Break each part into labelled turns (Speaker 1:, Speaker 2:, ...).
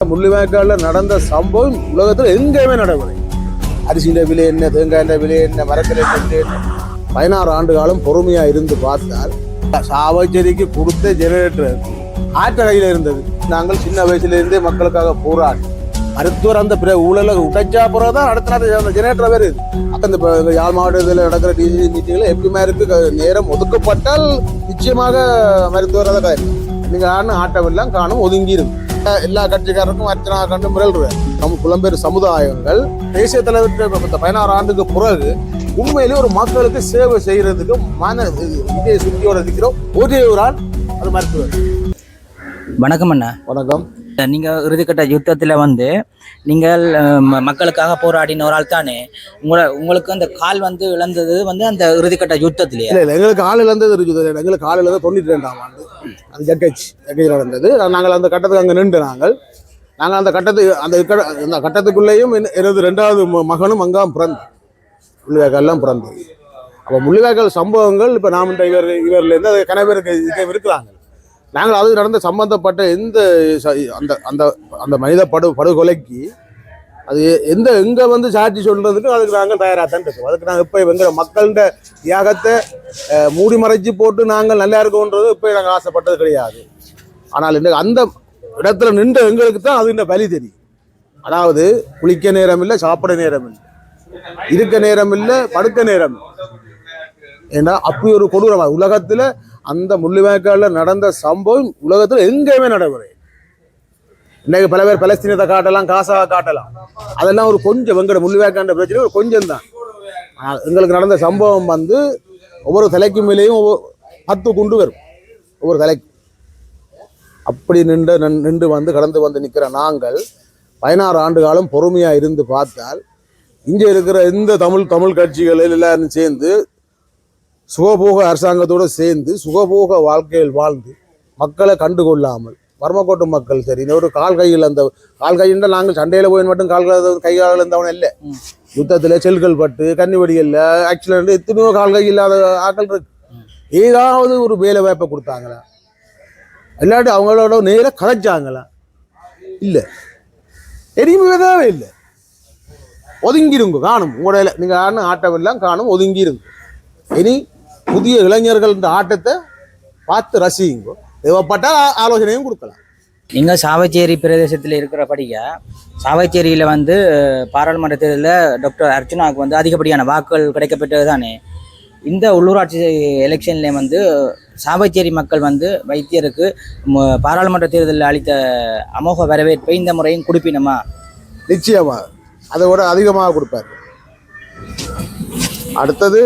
Speaker 1: முள்ளிவாய்க்காலில் நடந்த சம்பவம் உலகத்தில் எங்கேயுமே நடக்கவில்லை. அரிசியின் விலை என்ன தேங்காயின் விலை என்ன மரக்கலை என்ன பதினாறு ஆண்டு காலம் பொறுமையா இருந்து பார்த்தால் சாவச்சேரிக்கு கொடுத்த ஜெனரேட்டர் ஆற்றகையில் இருந்தது. நாங்கள் சின்ன வயசுல இருந்தே மக்களுக்காக போராடி. மருத்துவர் அந்த பிற ஊழல உடைச்சா பிறகு தான் அடுத்த நாள் அந்த ஜெனரேட்டர் வருது அப்ப இந்த யாழ் மாவட்டத்தில் நடக்கிற டிசி மீட்டிங்ல எப்படிமா இருக்கு நேரம் ஒதுக்கப்பட்டால் நிச்சயமாக மருத்துவர் அதை கதை நீங்க ஆணும் ஆட்டமெல்லாம் காணும் ஒதுங்கி இருக்கு எல்லா கட்சிக்காரருக்கும் அர்ச்சனா கண்டு மிரள்றேன் நம் புலம்பெயர் சமுதாயங்கள் தேசிய தலைவர் பதினாறு ஆண்டுக்கு பிறகு உண்மையிலே ஒரு மக்களுக்கு சேவை செய்யறதுக்கு மன இதய சுத்தியோட இருக்கிற ஒரே ஒரு ஆள் அது மருத்துவர்.
Speaker 2: வணக்கம் அண்ணா.
Speaker 1: வணக்கம்.
Speaker 2: நீங்கள் இறுதிக்கட்ட யுத்தத்தில் வந்து நீங்கள் ம- மக்களுக்காக போராடின ஒரு ஆள் தானே? உங்களை உங்களுக்கு அந்த கால் வந்து இழந்தது வந்து அந்த இறுதிக்கட்ட யுத்தத்திலேயே?
Speaker 1: இல்லை எங்களுக்கு கால் இழந்தது இருக்குது எங்களுக்கு கால் இழந்தது தொண்ணூற்றி ரெண்டாம் ஆண்டு. அது ஜக்கஜ் ஜக்கச் நடந்தது. நாங்கள் அந்த கட்டத்துக்கு அங்கே நின்று நாங்கள். நாங்கள் அந்த கட்டத்துக்கு அந்த அந்த கட்டத்துக்குள்ளேயும் எனது ரெண்டாவது மகனும் அங்காம் பிறந்து. முள்ளிவாய்க்கால்லாம் பிறந்தது. அப்போ முள்ளிவாய்க்கால் சம்பவங்கள் இப்போ நாம் இந்த இவர் இவர்லேருந்து அது கணவருக்கு இருக்கிறாங்க. நாங்கள் அது நடந்த சம்பந்தப்பட்ட எந்த அந்த அந்த அந்த மனித படு படுகொலைக்கு அது எந்த எங்கே வந்து சாட்சி சொல்கிறதுக்கும் அதுக்கு நாங்கள் தயாராக தான் இருக்கோம். அதுக்கு நாங்கள் இப்போ எங்க மக்கள்கிட்ட தியாகத்தை மூடி மறைச்சி போட்டு நாங்கள் நல்லா இருக்கோன்றது இப்போ நாங்கள் ஆசைப்பட்டது கிடையாது. ஆனால் இந்த அந்த இடத்துல நின்ற எங்களுக்கு தான் அது இந்த வலி தெரியும். அதாவது குளிக்க நேரம் இல்லை சாப்பிட நேரம் இல்லை இருக்க நேரம் இல்லை படுக்க நேரம் ஏன்னா அப்படி ஒரு கொடூரமாக உலகத்தில் அந்த முள்ளிவாய்க்காலில் நடந்த சம்பவம் உலகத்தில் எங்கேயுமே நடைமுறை இன்னைக்கு பல பேர் பலஸ்தீனத்தை காட்டலாம் காசாக காட்டலாம். அதெல்லாம் ஒரு கொஞ்சம் வெங்கட முள்ளிவாய்க்காண்ட பிரச்சனை ஒரு கொஞ்சம் தான் எங்களுக்கு நடந்த சம்பவம் வந்து ஒவ்வொரு தலைக்கு மேலேயும் ஒவ்வொரு பத்து குண்டு வரும். ஒவ்வொரு தலைக்கு. அப்படி நின்று நின்று வந்து கடந்து வந்து நிற்கிற நாங்கள் பதினாறு ஆண்டு காலம் பொறுமையாக இருந்து பார்த்தால் இங்கே இருக்கிற எந்த தமிழ் தமிழ் கட்சிகள் எல்லாரும் சேர்ந்து சுகபோக அரசாங்கத்தோடு சேர்ந்து சுகபோக வாழ்க்கையில் வாழ்ந்து மக்களை கண்டுகொள்ளாமல் வர்மக்கோட்டு மக்கள் சரி இன்னொரு கால் கையில் அந்த கால் கையில் நாங்கள் சண்டையில் போய் மட்டும் கால் கை கால் இருந்தவன் இல்லை. யுத்தத்தில் செல்கள் பட்டு கன்னிவெடிகளில் ஆக்சிடென்ட் எத்தனையோ கால் கை இல்லாத ஆட்கள் இருக்கு. ஏதாவது ஒரு வேலை வாய்ப்பை கொடுத்தாங்களா? இல்லாட்டி அவங்களோட நேராக கதைச்சாங்களா இல்லை. எரியுமே தேவை இல்லை. ஒதுங்கிருங்க காணும். உங்களோட நீங்கள் ஆட்டம் எல்லாம் காணும் ஒதுங்கிருங்க. இனி புதிய இளைஞர்கள் இந்த ஆட்டத்தை பார்த்து ரசியுங்க. தேவைப்பட்டால் ஆலோசனையும் கொடுக்கலாம்.
Speaker 2: நீங்கள் சாவச்சேரி பிரதேசத்தில் இருக்கிறபடிய சாவச்சேரியில் வந்து பாராளுமன்ற தேர்தலில் டாக்டர் அர்ச்சுனாவுக்கு வந்து அதிகப்படியான வாக்குகள் கிடைக்கப்பட்டது தானே? இந்த உள்ளூராட்சி எலெக்ஷன்ல வந்து சாவச்சேரி மக்கள் வந்து வைத்தியருக்கு பாராளுமன்ற தேர்தலில் அளித்த அமோக வரவேற்பை இந்த முறையும் கொடுப்பினமா?
Speaker 1: நிச்சயமாக அதை விட அதிகமாக கொடுப்பார். அடுத்தது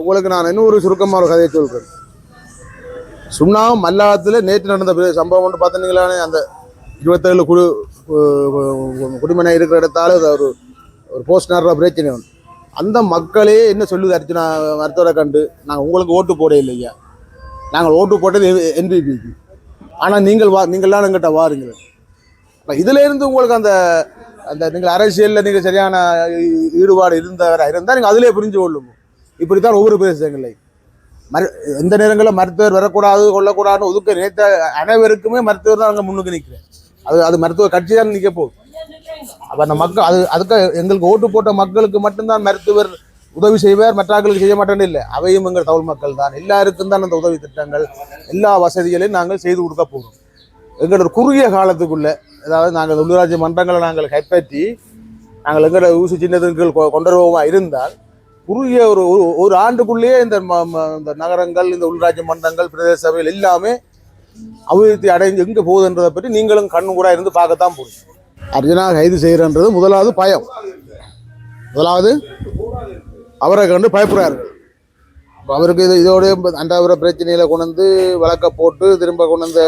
Speaker 1: உங்களுக்கு நான் இன்னொரு சுருக்கமாக ஒரு கதையை சொல்கிறேன் சுண்ணாம் மல்லாத்தில் நேற்று நடந்த சம்பவம் ஒன்று பார்த்தீங்களானே அந்த இருபத்தேழு குடி குடிமனை இருக்கிற இடத்தால ஒரு ஒரு போஸ்ட் நடுற பிரச்சனை ஒன்று. அந்த மக்களே என்ன சொல்லுது அர்ச்சனா மருத்துவரை கண்டு நாங்கள் உங்களுக்கு ஓட்டு போட இல்லையா? நாங்கள் ஓட்டு போட்டது என்பிபிக்கு ஆனால் நீங்கள் வா நீங்கள்லாம் எங்கிட்ட வாருங்கள். இதிலேருந்து உங்களுக்கு அந்த அந்த நீங்கள் அரசியலில் நீங்கள் சரியான ஈடுபாடு இருந்தவராக இருந்தால் நீங்கள் அதிலே புரிஞ்சு கொள்ளுங்க. இப்படித்தான் ஒவ்வொரு பிரதேசங்களையும் மரு எந்த நேரங்களில் மருத்துவர் வரக்கூடாது கொள்ளக்கூடாதுன்னு ஒதுக்க நினைத்த அனைவருக்குமே மருத்துவர் தான் அங்கே முன்னுக்கு நிற்கிறேன். அது அது மருத்துவ கட்சி தான் நிற்க போகுது. அப்போ அந்த மக்கள் அது அதுக்கு எங்களுக்கு ஓட்டு போட்ட மக்களுக்கு மட்டும்தான் மருத்துவர் உதவி செய்வார் மற்றாக்களுக்கு செய்ய மாட்டேன்னு இல்லை. அவையும் எங்கள் தமிழ் மக்கள் தான். எல்லாருக்கும் தான் அந்த உதவி திட்டங்கள் எல்லா வசதிகளையும் நாங்கள் செய்து கொடுக்க போகிறோம் எங்களோட குறுகிய காலத்துக்குள்ளே அதாவது நாங்கள் உள்ளூராட்சி மன்றங்களை நாங்கள் கைப்பற்றி நாங்கள் எங்களோட ஊசி சின்னத்துக்கு கொ- கொண்டு வருவோமா இருந்தால் குறுகிய ஒரு ஒரு- ஒரு ஆண்டுக்குள்ளேயே இந்த ம- ம- இந்த நகரங்கள் இந்த உள்ளாட்சி மன்றங்கள் பிரதேச சபைகள் எல்லாமே அபிவிருத்தி அடைஞ்சு எங்கே போகுதுன்றதை பற்றி நீங்களும் கண்ணு கூட இருந்து பார்க்கத்தான் போகுது அர்ஜுனா கைது செய்கிறன்றது முதலாவது பயம். முதலாவது அவரை கண்டு பயப்படுறார்கள் அவருக்கு இது இதோடய அண்டாபுர பிரச்சனையில் கொண்டு வந்து வழக்க போட்டு திரும்ப கொண்டு வந்த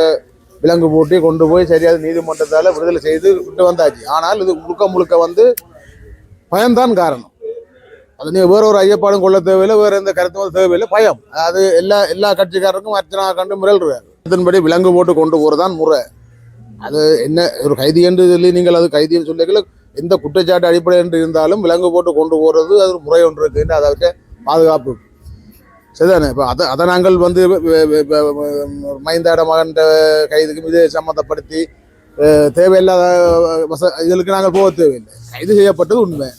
Speaker 1: விலங்கு போட்டு கொண்டு போய் சரியாக நீதிமன்றத்தால் விடுதலை செய்து விட்டு வந்தாச்சு. ஆனால் இது முழுக்க முழுக்க வந்து பயம்தான் காரணம். அது நீ வேற ஒரு ஐயப்பாடும் கொள்ள தேவையில்லை வேற எந்த கருத்தும் தேவையில்லை பயம் அது எல்லா எல்லா கட்சிக்காரருக்கும் அர்ச்சனா கண்டு மிரள்றாரு அதன்படி விலங்கு போட்டு கொண்டு போறதான் முறை அது என்ன ஒரு கைதி என்று சொல்லி நீங்கள் அது கைதின்னு சொல்லிக்கல எந்த குற்றச்சாட்டு அடிப்படை என்று இருந்தாலும் விலங்கு போட்டு கொண்டு போறது அது ஒரு முறை ஒன்று இருக்கு அதை விட்டு பாதுகாப்பு சரிதானே இப்போ அதை அதை நாங்கள் வந்து மைந்தாட மகன் கைதுக்கும் இது சம்மந்தப்படுத்தி தேவையில்லாத வச இதுக்கு நாங்கள் போக தேவையில்லை கைது செய்யப்பட்டது உண்மை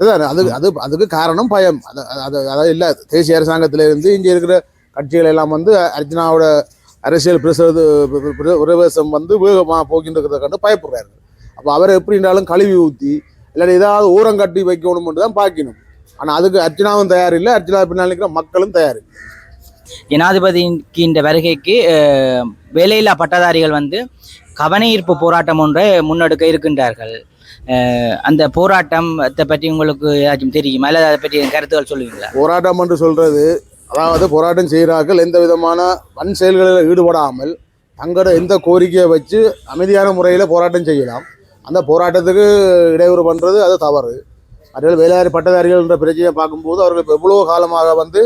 Speaker 1: அது அது அதுக்கு காரணம் பயம். அது அது அதாவது இல்லை தேசிய அரசாங்கத்திலிருந்து இங்கே இருக்கிற கட்சிகள் எல்லாம் வந்து அர்ஜுனாவோட அரசியல் பிரசது பிரவேசம் வந்து வேகமாக போகின்றதை கண்டு பயப்படுறாரு. அப்போ அவரை எப்படின்றாலும் கழுவி ஊற்றி இல்லாட்டி ஏதாவது ஊரம் கட்டி வைக்கணும்னு தான் பார்க்கணும் ஆனால் அதுக்கு அர்ச்சனாவும் தயார் இல்லை அர்ச்சனா பின்னால் இருக்கிற மக்களும் தயார் இல்லை.
Speaker 2: ஜனாதிபதிக்கு இந்த வருகைக்கு வேலையில்லா பட்டதாரிகள் வந்து கவனஈர்ப்பு போராட்டம் ஒன்றை முன்னெடுக்க இருக்கின்றார்கள். அந்த போராட்டத்தை பற்றி உங்களுக்கு ஏதாச்சும் தெரியுமா? இல்லை அதை பற்றி கருத்துக்கள் சொல்லுவீங்களா?
Speaker 1: போராட்டம் என்று சொல்றது அதாவது போராட்டம் செய்கிறார்கள் எந்த விதமான வன் செயல்களில் ஈடுபடாமல் தங்களோட எந்த கோரிக்கையை வச்சு அமைதியான முறையில் போராட்டம் செய்யலாம். அந்த போராட்டத்துக்கு இடையூறு பண்ணுறது அது தவறு. அதில் வேலையாறு பட்டதாரிகள் என்ற பிரச்சனையை பார்க்கும்போது அவர்கள் எவ்வளோ காலமாக வந்து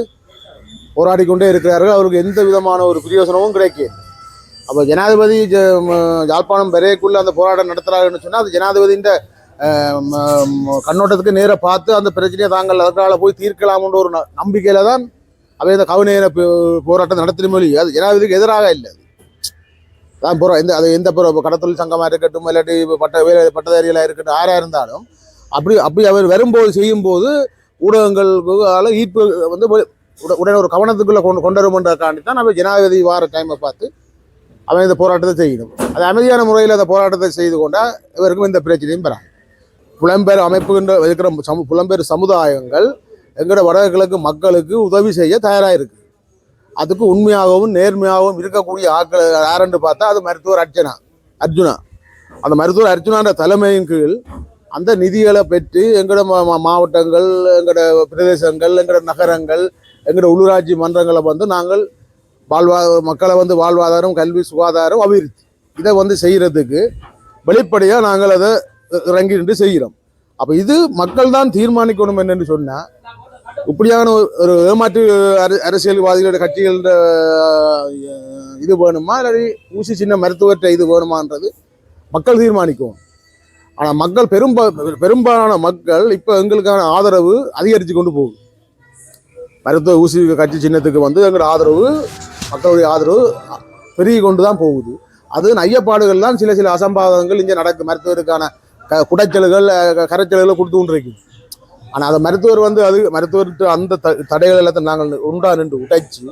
Speaker 1: போராடி கொண்டே இருக்கிறார்கள். அவருக்கு எந்த விதமான ஒரு பிரயோசனமும் கிடைக்கல அப்போ ஜனாதிபதி ஜ- யாழ்ப்பாணம் வரைக்குள்ள அந்த போராட்டம் நடத்துகிறாருன்னு சொன்னால் அது ஜனாதிபதியின் கண்ணோட்டத்துக்கு நேராக பார்த்து அந்த பிரச்சனையை தாங்கள் அதற்கால போய் தீர்க்கலாம்ன்ற ஒரு ந- நம்பிக்கையில தான் அவை இந்த கவுநேர போராட்டம் நடத்தின மொழி அது ஜனாதிபதிக்கு எதிராக இல்லை. தான் போகிறோம் எந்த அது எந்த புற கடத்தொழில் சங்கமாக இருக்கட்டும் இல்லாட்டி இப்ப பட்ட வேலை பட்டதாரிகளாக இருக்கட்டும் யாராக இருந்தாலும் அப்படி அப்படி அவர் வரும்போது செய்யும்போது ஊடகங்களுக்கால ஈர்ப்பு வந்து உடனே ஒரு கவனத்துக்குள்ளே கொண்டு கொண்டு வருமன்றக்காண்டி தான் நம்ம ஜனாதிபதி வார டைமை பார்த்து அவன் இந்த போராட்டத்தை செய்யணும். அது அமைதியான முறையில் அந்த போராட்டத்தை செய்து கொண்டால் இவருக்கும் இந்த பிரச்சனையும் பெறாம் புலம்பெயர் அமைப்புகின்ற இருக்கிற சமு புலம்பெயர் சமுதாயங்கள் எங்களோட வடகிழக்கு மக்களுக்கு உதவி செய்ய தயாராக இருக்கு அதுக்கு உண்மையாகவும் நேர்மையாகவும் இருக்கக்கூடிய ஆட்கள் யாருன்னு பார்த்தா அது மருத்துவர் அர்ச்சனா அர்ஜுனா. அந்த மருத்துவர் அர்ஜுனான்ற தலைமையின் கீழ் அந்த நிதிகளை பெற்று எங்களோட மா- மாவட்டங்கள் எங்களோட பிரதேசங்கள் எங்களோட நகரங்கள் எங்களோட உள்ளூராட்சி மன்றங்களை வந்து நாங்கள் வாழ்வா மக்களை வந்து வாழ்வாதாரம் கல்வி சுகாதாரம் அபிவிருத்தி. இதை வந்து செய்கிறதுக்கு வெளிப்படையாக நாங்கள் அதை இறங்கி நின்று செய்கிறோம். அப்போ இது மக்கள் தான் தீர்மானிக்கணும் என்னென்னு சொன்னால் இப்படியான ஒரு- ஒரு ஏமாற்று அரசியல்வாதிகளோட கட்சிகளோட இது வேணுமா? இல்லாட்டி ஊசி சின்ன மருத்துவற்ற இது வேணுமான்றது மக்கள் தீர்மானிக்கும். ஆனால் மக்கள் பெரும்பா பெரும்பாலான மக்கள் இப்போ எங்களுக்கான ஆதரவு அதிகரித்து கொண்டு போகுது. மருத்துவ ஊசி கட்சி சின்னத்துக்கு வந்து எங்களோட ஆதரவு மக்களுடைய ஆதரவு பெருகி கொண்டு தான் போகுது. அது ஐயப்பாடுகள் தான் சில சில அசம்பாவிதங்கள் இங்கே நடக்கும் மருத்துவருக்கான க குடைச்சல்கள் கரைச்சல்களை கொடுத்து கொண்டிருக்குது. ஆனால் அதை மருத்துவர் வந்து அது மருத்துவர்கிட்ட அந்த த தடைகள் எல்லாத்தையும் நாங்கள் உண்டா நின்று உடைச்சு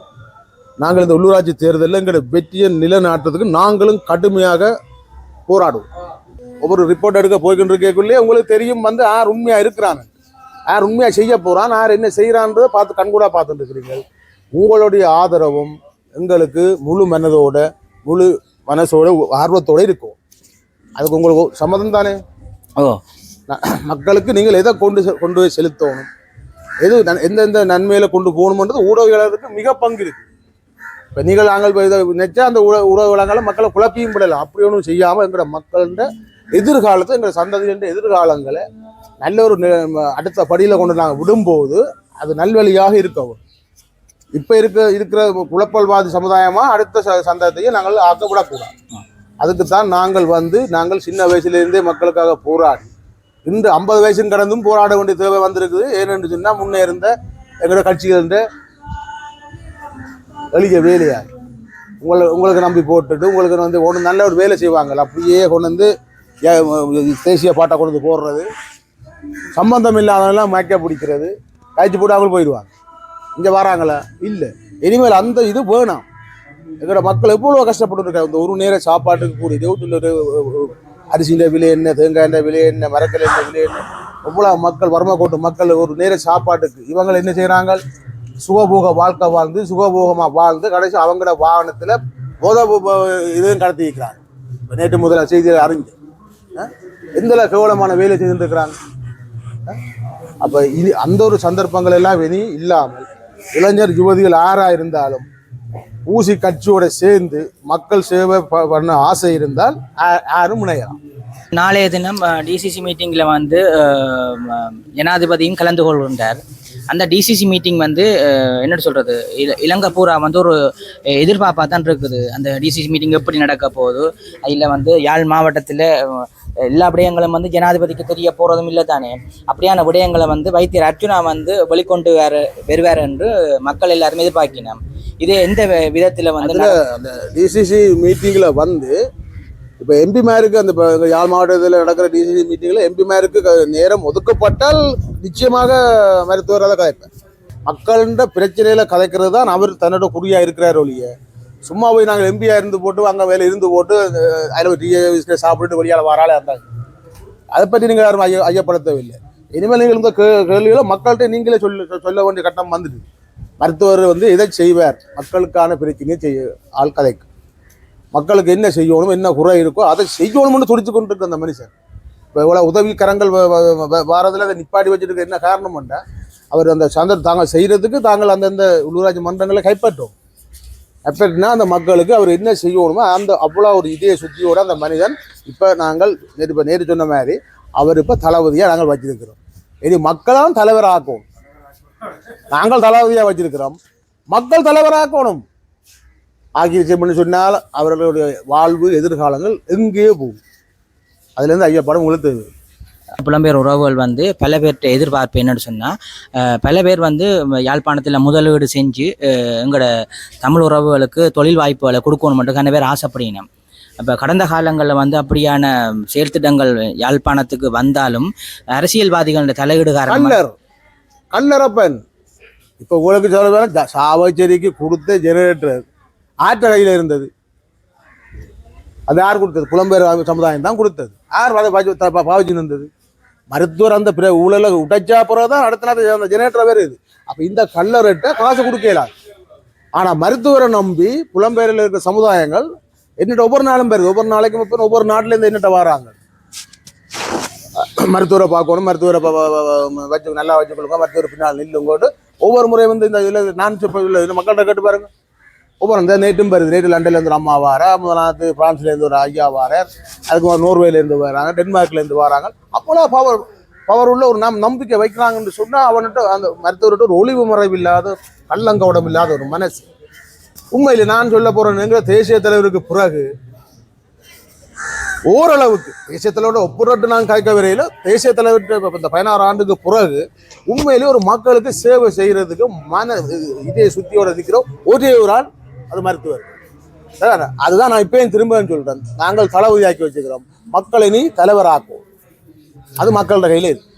Speaker 1: நாங்கள் இந்த உள்ளூராட்சி தேர்தலில் எங்களை வெற்றியை நிலைநாட்டுறதுக்கு நாங்களும் கடுமையாக போராடுவோம். ஒவ்வொரு ரிப்போர்ட் எடுக்க போய்கிட்டு இருக்கக்குள்ளே உங்களுக்கு தெரியும் வந்து யார் உண்மையாக இருக்கிறாங்க. யார் உண்மையாக செய்ய போகிறான் யார் என்ன செய்கிறான்றதை பார்த்து கண்கூடாக பார்த்துட்டு இருக்கிறீங்க உங்களுடைய ஆதரவும் எங்களுக்கு முழு மனதோட முழு மனசோட ஆர்வத்தோட இருக்கும். அதுக்கு உங்களுக்கு சம்மதம் தானே? மக்களுக்கு நீங்கள் எதை கொண்டு கொண்டு போய் செலுத்தணும்? எது எந்தெந்த நன்மையில கொண்டு போகணுன்றது ஊடகங்களுக்கு மிக பங்கு இருக்கு. இப்போ நீங்கள் நாங்கள் இதை நினைச்சா அந்த ஊட ஊடகங்களை மக்களை குழப்பியும் விடலாம் அப்படி ஒன்றும் செய்யாமல் எங்களோட மக்கள்கிட்ட எதிர்காலத்தை எங்கள் சந்ததியின் எதிர்காலங்களை நல்ல ஒரு அடுத்த படியில் கொண்டு நாங்கள் விடும்போது அது நல்வழியாக இருக்கவும். இப்போ இருக்க இருக்கிற குழப்பல்வாதி சமுதாயமாக அடுத்த ச- சந்ததியை நாங்கள் ஆக்கப்படக்கூடாது. அதுக்கு தான் நாங்கள் வந்து நாங்கள் சின்ன வயசுலேருந்தே மக்களுக்காக போராடி இன்று ஐம்பது வயசும் கடந்தும் போராட வேண்டிய தேவை வந்திருக்குது. ஏனென்று சொன்னால் முன்னே இருந்த எங்களோட கட்சிகளின் எளிய வேலையா உங்களை உங்களுக்கு நம்பி போட்டுட்டு உங்களுக்கு வந்து ஒன்று நல்ல ஒரு வேலை செய்வாங்க. அப்படியே கொண்டு வந்து தேசிய பாட்டை கொண்டு வந்து போடுறது. சம்பந்தம் இல்லாதவங்களாம் மயக்க பிடிக்கிறது. கழிச்சு போட்டு அவங்களும் போயிடுவாங்க. இங்கே வராங்களா? இல்லை. இனிமேல் அந்த இது வேணாம். எங்களோட மக்கள் எவ்வளோ கஷ்டப்பட்டு இருக்காங்க இந்த ஒரு நேர சாப்பாட்டுக்கு கூடிய இருபத்தி அரிசின்ற விலை என்ன தேங்காய் விலை என்ன மரக்கல் என்ன விலை என்ன? எவ்வளோ மக்கள் வறுமை கோட்டு மக்கள் ஒரு நேர சாப்பாட்டுக்கு. இவங்க என்ன செய்கிறாங்க சுகபோக வாழ்க்கை வாழ்ந்து சுகபோகமாக வாழ்ந்து கடைசி அவங்களோட வாகனத்தில் போத இதையும் கடத்தி வைக்கிறாங்க. நேற்று முதல்ல செய்தியில் அறிஞ்சு. எந்த கேவலமான வேலை செய்துருக்கிறாங்க அப்போ இது அந்த ஒரு சந்தர்ப்பங்கள் எல்லாம் வெளி இல்லாமல் இளைஞர் யுவதிகள் ஆறாக இருந்தாலும் ஊசி கட்சியோட சேர்ந்து மக்கள் சேவை ப- பண்ண ஆசை இருந்தால் யாரும் முனையலாம்.
Speaker 2: நாளைய தினம் டிசிசி மீட்டிங்கில் வந்து ஜனாதிபதியும் கலந்து கொள்கின்றார். அந்த டிசிசி மீட்டிங் வந்து என்ன சொல்கிறது இலங்கை பூரா வந்து ஒரு எதிர்பார்ப்பாக தான் இருக்குது. அந்த டிசிசி மீட்டிங் எப்படி நடக்க போகுது அதில் வந்து யாழ் மாவட்டத்தில் எல்லா விடயங்களும் வந்து ஜனாதிபதிக்கு தெரிய போகிறதும் இல்லை தானே? அப்படியான விடயங்களை வந்து வைத்தியர் அர்ஜுனா வந்து வெளிக்கொண்டு வேற வருவார் என்று மக்கள் எல்லாருமே எதிர்பார்க்கினோம் இது எந்த விதத்தில் வந்து
Speaker 1: அந்த டிசிசி மீட்டிங்கில் வந்து இப்போ எம்பிமாருக்கு அந்த இப்போ யாழ் மாவட்டத்தில் நடக்கிற டிசிசி மீட்டிங்கில் எம்பிமாருக்கு நேரம் ஒதுக்கப்பட்டால் நிச்சயமாக மருத்துவராக கதைப்பேன். மக்கள்கிட்ட பிரச்சனையில கதைக்கிறது தான் அவர் தன்னோட குறியா இருக்கிறார் ஒழிய. சும்மா போய் நாங்கள் எம்பியா இருந்து போட்டு அங்கே வேலை இருந்து போட்டு அதில் டீ சாப்பிட்டு வெளியால் வராலே இருந்தாங்க அதை பற்றி நீங்கள் யாரும் ஐய ஐயப்படுத்தவில்லை. இனிமேல் நீங்கள் இந்த கே- கேள்விகளை மக்கள்கிட்ட நீங்களே சொல்ல சொல்ல வேண்டிய கட்டம் வந்துட்டு. மருத்துவர் வந்து இதை செய்வார். மக்களுக்கான பிரச்சனையை செய்ய ஆள் கதைக்கு. மக்களுக்கு என்ன செய்யணும் என்ன குறை இருக்கோ அதை செய்யணும்னு துடிச்சு கொண்டு இருக்கு அந்த மனுஷன். இப்போ இவ்வளோ உதவிக்கரங்கள் வ- வாரத்தில் அதை நிப்பாட்டி வச்சுட்டு என்ன காரணம் பண்ணால் அவர் அந்த சந்தர் தாங்கள் செய்கிறதுக்கு தாங்கள் அந்தந்த உள்ளூராட்சி மன்றங்களை கைப்பற்றும். எஃபெக்ட்னா அந்த மக்களுக்கு அவர் என்ன செய்யணுமோ அந்த அவ்வளோ ஒரு இதய சுத்தியோட அந்த மனிதன் இப்போ நாங்கள் நேற்று இப்போ நேரு சொன்ன மாதிரி அவர் இப்போ தளபதியாக நாங்கள் வச்சிருக்கிறோம். இது மக்களாம் தலைவராக்கும் நாங்கள் தளபதியாக வச்சிருக்கிறோம். மக்கள் தலைவராக்கணும். ஆக்கிருச்சம்னு சொன்னால் அவர்களுடைய வாழ்வு எதிர்காலங்கள் எங்கே போகும்? அதுலேருந்து ஐயப்படம் உங்களுக்கு
Speaker 2: புலம்பெயர் உறவுகள் வந்து பல பேர்கிட்ட எதிர்பார்ப்பு என்னன்னு சொன்னால் பல பேர் வந்து யாழ்ப்பாணத்தில் முதலீடு செஞ்சு எங்களோட தமிழ் உறவுகளுக்கு தொழில் வாய்ப்புகளை கொடுக்கணும் மட்டும் கண்ண பேர் ஆசைப்படினோம் அப்போ கடந்த காலங்களில் வந்து அப்படியான செயல்திட்டங்கள் யாழ்ப்பாணத்துக்கு வந்தாலும் அரசியல்வாதிகளோட தலையீடு
Speaker 1: காரணம் கல்லரப்பன். இப்போ உங்களுக்கு சொல்ல சாவச்சேரிக்கு கொடுத்த ஜெனரேட்டர் ஆற்ற கையில் இருந்தது. அது யார் கொடுத்தது? புலம்பெயர் சமுதாயம் தான் கொடுத்தது. யார் அதை இருந்தது? மருத்துவர் அந்த பிற ஊழலை உடைச்சா பிறகு தான் அடுத்த நாள் அந்த ஜெனரேட்டர் வருது அப்போ இந்த கல்லர்கிட்ட காசு கொடுக்கலாம் ஆனால் மருத்துவரை நம்பி புலம்பெயரில் இருக்கிற சமுதாயங்கள் என்னட்ட ஒவ்வொரு நாளும் பேருது ஒவ்வொரு நாளைக்கும் இப்போ ஒவ்வொரு நாட்டிலேருந்து என்னட்ட வராங்க. மருத்துவரை பார்க்கணும் மருத்துவரை வச்சு நல்லா வச்சு கொடுங்க மருத்துவர் பின்னால் நில்லுங்கோட்டு ஒவ்வொரு முறையும் வந்து இந்த இதில் நான் இப்போ இல்லை இது மக்கள்கிட்ட கேட்டு பாருங்க. ஒவ்வொரு இந்த நேற்றும் வருது நேற்று லண்டன்லேருந்து ஒரு அம்மா வார முதலாவது பிரான்ஸ்லேருந்து ஒரு ஐயா வாரார். அதுக்கு ஒரு நோர்வேலேருந்து வராங்க டென்மார்க்லேருந்து வராங்க. அப்போலாம் பவர் பவர் உள்ள ஒரு நம் நம்பிக்கை வைக்கிறாங்கன்னு சொன்னால் அவன்கிட்ட அந்த மருத்துவர்கிட்ட ஒரு ஒளிவு மறைவு இல்லாத கள்ளங்கவடம் இல்லாத ஒரு மனசு. உண்மையில் நான் சொல்ல போகிறேன் தேசிய தலைவருக்கு பிறகு ஓரளவுக்கு தேசிய தலைவரோட ஒப்புரட்டு நான் கேட்க வரையில. தேசிய தலைவர்கிட்ட இந்த பதினாறு ஆண்டுக்கு பிறகு உண்மையிலேயே ஒரு மக்களுக்கு சேவை செய்யறதுக்கு மன இதே சுத்தியோட இருக்கிறோம். ஒரே ஒரு ஆள் அது மருத்துவர் அதுதான் நான் இப்பயும் திரும்ப சொல்றேன். நாங்கள் தளபதியாக்கி வச்சுக்கிறோம். மக்களை நீ தலைவராக்கும் அது மக்களோட கையில் இருக்கு